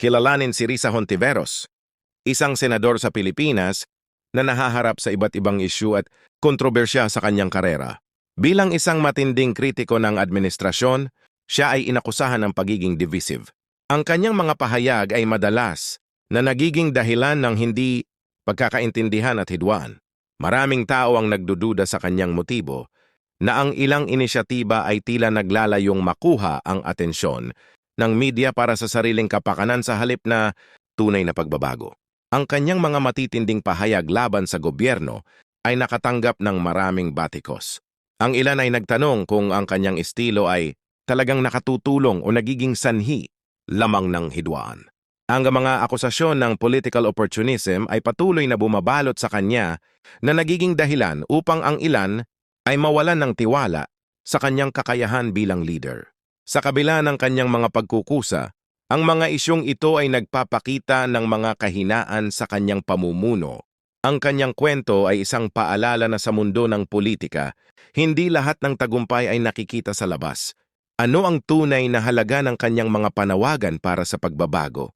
kilalanin si Risa Hontiveros, isang senador sa Pilipinas na nahaharap sa iba't ibang isyu at kontrobersya sa kanyang karera. Bilang isang matinding kritiko ng administrasyon, siya ay inakusahan ng pagiging divisive. Ang kanyang mga pahayag ay madalas na nagiging dahilan ng hindi pagkakaintindihan at hidwaan. Maraming tao ang nagdududa sa kanyang motibo na ang ilang inisyatiba ay tila naglalayong makuha ang atensyon ng media para sa sariling kapakanan sa halip na tunay na pagbabago. Ang kanyang mga matitinding pahayag laban sa gobyerno ay nakatanggap ng maraming batikos. Ang ilan ay nagtanong kung ang kanyang estilo ay talagang nakatutulong o nagiging sanhi lamang ng hidwaan. Ang mga akusasyon ng political opportunism ay patuloy na bumabalot sa kanya na nagiging dahilan upang ang ilan ay mawalan ng tiwala sa kanyang kakayahan bilang leader. Sa kabila ng kanyang mga pagkukusa, ang mga isyong ito ay nagpapakita ng mga kahinaan sa kanyang pamumuno. Ang kanyang kwento ay isang paalala na sa mundo ng politika, hindi lahat ng tagumpay ay nakikita sa labas. Ano ang tunay na halaga ng kanyang mga panawagan para sa pagbabago?